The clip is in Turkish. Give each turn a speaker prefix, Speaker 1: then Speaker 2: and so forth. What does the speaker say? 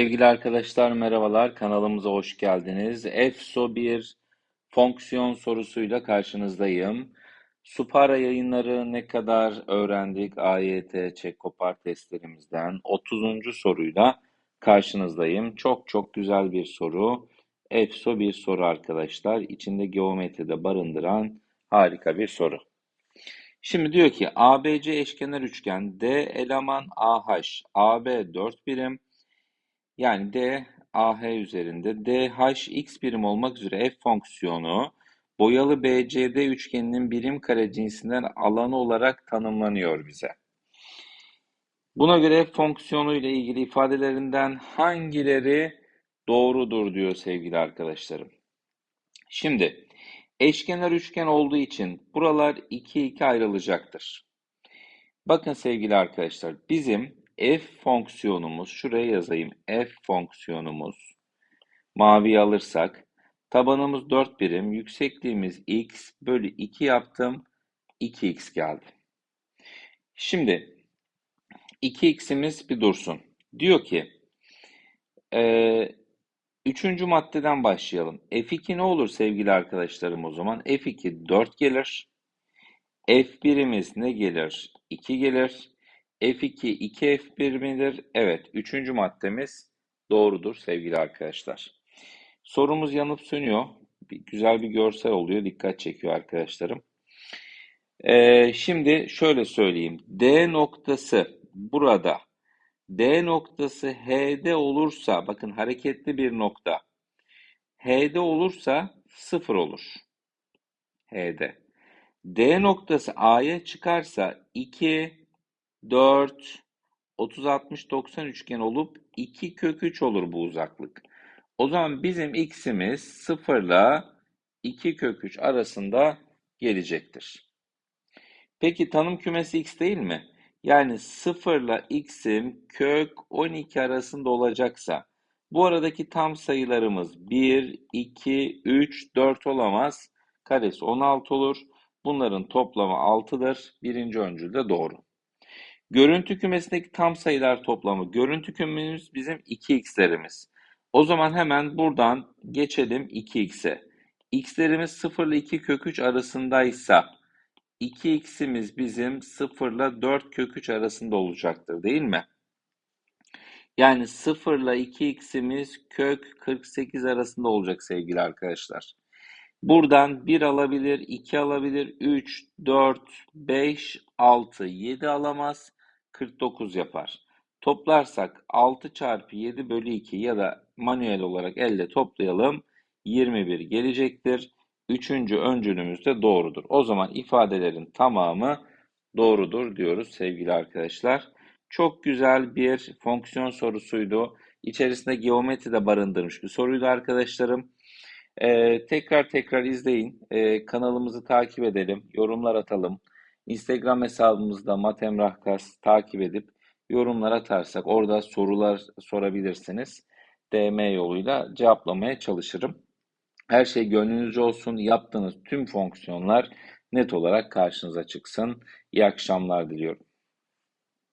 Speaker 1: Sevgili arkadaşlar merhabalar kanalımıza hoş geldiniz. EFSO bir fonksiyon sorusuyla karşınızdayım. Supara yayınları ne kadar öğrendik AYT Çekopar testlerimizden 30. soruyla karşınızdayım. Çok çok güzel bir soru. EFSO bir soru arkadaşlar. İçinde geometride barındıran harika bir soru. Şimdi diyor ki ABC eşkenar üçgen D eleman AH AB 4 birim yani d AH üzerinde DH x birim olmak üzere f fonksiyonu boyalı BCD üçgeninin birim kare cinsinden alanı olarak tanımlanıyor bize. Buna göre f fonksiyonu ile ilgili ifadelerinden hangileri doğrudur diyor sevgili arkadaşlarım. Şimdi eşkenar üçgen olduğu için buralar 2 2 ayrılacaktır. Bakın sevgili arkadaşlar bizim f fonksiyonumuz, şuraya yazayım. f fonksiyonumuz mavi alırsak tabanımız 4 birim, yüksekliğimiz x bölü 2 yaptım. 2x geldi. Şimdi 2x'imiz bir dursun. Diyor ki e, üçüncü maddeden başlayalım. f2 ne olur sevgili arkadaşlarım o zaman? f2 4 gelir. f1'imiz ne gelir? 2 gelir. F2 2F1 midir? Evet. Üçüncü maddemiz doğrudur sevgili arkadaşlar. Sorumuz yanıp sönüyor. Bir, güzel bir görsel oluyor. Dikkat çekiyor arkadaşlarım. Ee, şimdi şöyle söyleyeyim. D noktası burada. D noktası H'de olursa, bakın hareketli bir nokta. H'de olursa sıfır olur. H'de. D noktası A'ya çıkarsa 2, 4, 30, 60, 90 üçgen olup 2 kök 3 olur bu uzaklık. O zaman bizim x'imiz 0 ile 2 kök 3 arasında gelecektir. Peki tanım kümesi x değil mi? Yani 0 ile x'im kök 12 arasında olacaksa bu aradaki tam sayılarımız 1, 2, 3, 4 olamaz. Karesi 16 olur. Bunların toplamı 6'dır. Birinci öncül de doğru. Görüntü kümesindeki tam sayılar toplamı. Görüntü kümemiz bizim 2x'lerimiz. O zaman hemen buradan geçelim 2x'e. x'lerimiz 0 ile 2 kök 3 arasındaysa 2x'imiz bizim 0 ile 4 kök 3 arasında olacaktır değil mi? Yani 0 ile 2x'imiz kök 48 arasında olacak sevgili arkadaşlar. Buradan 1 alabilir, 2 alabilir, 3, 4, 5, 6, 7 alamaz. 49 yapar. Toplarsak 6 çarpı 7 bölü 2 ya da manuel olarak elle toplayalım. 21 gelecektir. Üçüncü öncülümüz de doğrudur. O zaman ifadelerin tamamı doğrudur diyoruz sevgili arkadaşlar. Çok güzel bir fonksiyon sorusuydu. İçerisinde geometri de barındırmış bir soruydu arkadaşlarım. Ee, tekrar tekrar izleyin. Ee, kanalımızı takip edelim. Yorumlar atalım. Instagram hesabımızda matemrahkas takip edip yorumlar atarsak orada sorular sorabilirsiniz. DM yoluyla cevaplamaya çalışırım. Her şey gönlünüzce olsun. Yaptığınız tüm fonksiyonlar net olarak karşınıza çıksın. İyi akşamlar diliyorum.